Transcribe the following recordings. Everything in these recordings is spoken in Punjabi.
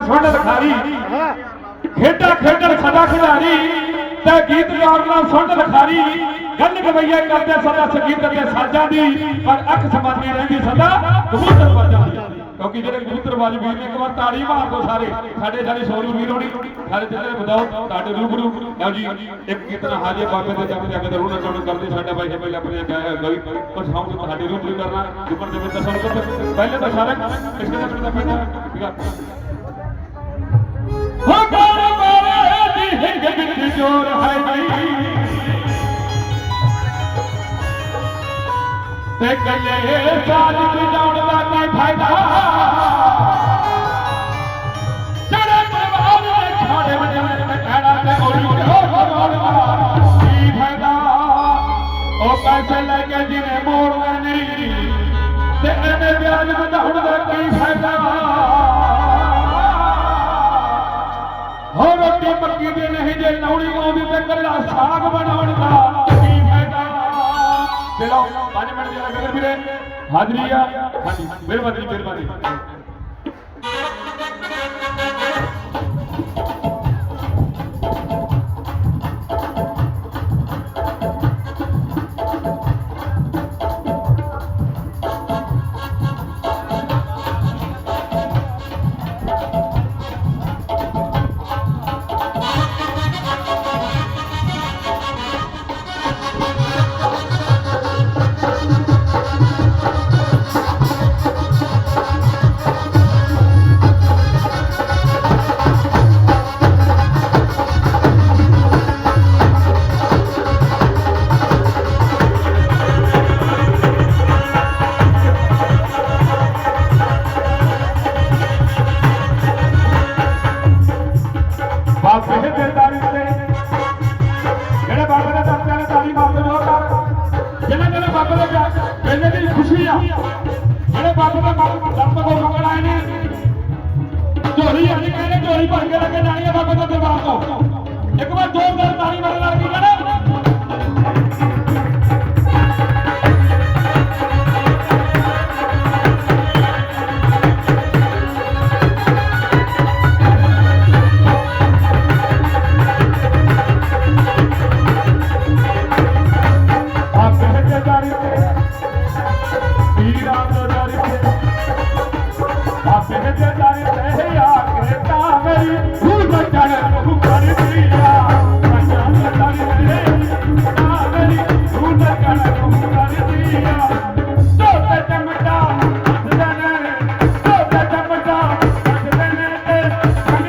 ਸੁਣ ਲਖਾਰੀ ਖੇਡਾਂ ਖੇਡਣ ਸਦਾ ਖਿਡਾਰੀ, ਤੇ ਗੀਤਕਾਰ ਨਾਲ ਸੁਣ ਲਖਾਰੀ ਗੱਲ ਗਵਈਆ ਕਰਦੇ ਸਦਾ ਸੰਗੀਤ ਅਤੇ ਸਾਜ਼ਾਂ ਦੀ, ਪਰ ਅੱਖ ਸਮਾਨੀ ਰਹਿੰਦੀ ਸਦਾ ਕਬੂਤਰ ਬਾਜਾਂ ਦੀ। ਕਿਉਂਕਿ ਜਿਹੜੇ ਕਬੂਤਰ ਬਾਜ ਵੀਰ ਨੇ ਇੱਕ ਵਾਰ ਤਾੜੀ ਮਾਰ ਦੋ ਸਾਰੇ, ਸਾਡੇ ਸਾਡੇ ਸੋਰੂ ਵੀਰ ਹੋਣੀ। ਸਾਰੇ ਜਿਹੜੇ ਬਤਾਓ ਤੁਹਾਡੇ ਰੂਬਰੂ। ਲਓ ਜੀ, ਇੱਕ ਕੀਰਤਨ ਹਾਜੇ ਬਾਬੇ ਦੇ ਜਪ ਜਪ ਦੇ ਰੂਹ ਨਾਲ ਕਰਦੇ ਸਾਡਾ ਭਾਈ ਹਮੇਲ ਆਪਣੇ ਗਾਇਆ ਗਵੀ ਕੁਝ ਹਮ ਤੁਹਾਡੇ ਰੂਬਰੂ ਕਰਨਾ। ਜੁਪਰ ਦੇ ਵਿੱਚ ਦੱਸਣ ਪਹਿਲੇ ਤਾਂ ਸਾਰਾ ਇਸ ਦਾ ਪਿੰਡ ਠੀਕ ਆ। ਹੋ ਗਾਰੇ ਮਾਰੇ ਦੀ ਹਿੰਗ ਵਿੱਚ ਜੋਰ ਹੈ ਨਹੀਂ ਤੇ ਗੱਲੇ ਸਾਜ ਵਜਾਉਣ ਦਾ ਕੀ ਫਾਇਦਾ ਜਿਹੜੇ ਪਰਵਾਹ ਦੇ ਖਾੜੇ ਵਜਣ ਤੇ ਕਹਿਣਾ ਤੇ ਔਰੀ ਕੀ ਫਾਇਦਾ ਉਹ ਪੈਸੇ ਲੈ ਕੇ ਜਿਹਨੇ ਮੋੜਨੇ ਨਹੀਂ ਤੇ ਇਹਨੇ ਵਿਆਜ ਵਧਾਉਣ ਦਾ ਕੀ ਫਾਇਦਾ? ਜੇ ਨੌਣੀ ਆਉਂਦੀ ਤੇ ਕੱਲਾ ਸਾਗ ਬਣਾਉਣ ਦਾ ਕੀ ਫਾਇਦਾ? ਚਲੋ 5 ਮਿੰਟ ਦੇ ਲੱਗੇ ਵੀਰੇ। ਹਾਜ਼ਰੀ ਆ। ਹਾਂਜੀ, ਮਿਹਰਬਾਨੀ ਮਿਹਰਬਾਨੀ। ਜਿਹੜੇ ਕਹਿੰਦੇ ਦੀ ਖੁਸ਼ੀ ਆ। ਜਿਹੜੇ ਬਾਬੇ ਦਾ ਕੰਮ ਦਰਦ ਕੋ ਮੰਗਣ ਆਏ ਨੇ। ਝੋਲੀ ਅੱਜ ਕਹਿੰਦੇ, ਝੋਲੀ ਭਰ ਕੇ ਲੱਗੇ ਜਾਣੀ ਆ ਬਾਬੇ ਦਾ ਦਰਬਾਰ ਤੋਂ। ਇੱਕ ਵਾਰ ਜ਼ੋਰਦਾਰ ਤਾਲੀ ਮਾਰਨ ਲੱਗ ਗਈ ਕਹਿੰਦੇ Thank you.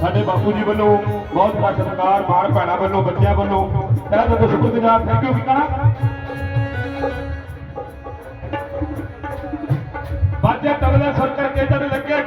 ਸਾਡੇ ਬਾਪੂ ਜੀ ਵੱਲੋਂ ਬਹੁਤ ਬਹੁਤ ਸਤਿਕਾਰ, ਮਾਣ ਭੈਣਾ ਵੱਲੋਂ, ਬੱਚਿਆਂ ਵੱਲੋਂ। ਤਹਿ ਦਿਲੋਂ ਸ਼ੁਕਰਗੁਜ਼ਾਰ ਥੈਂਕ ਯੂ ਕੀਤਾ ਬਾਜਾ ਤਬਲਾ ਸੁਰ ਕਰਕੇ ਜਦ ਲੱਗਿਆ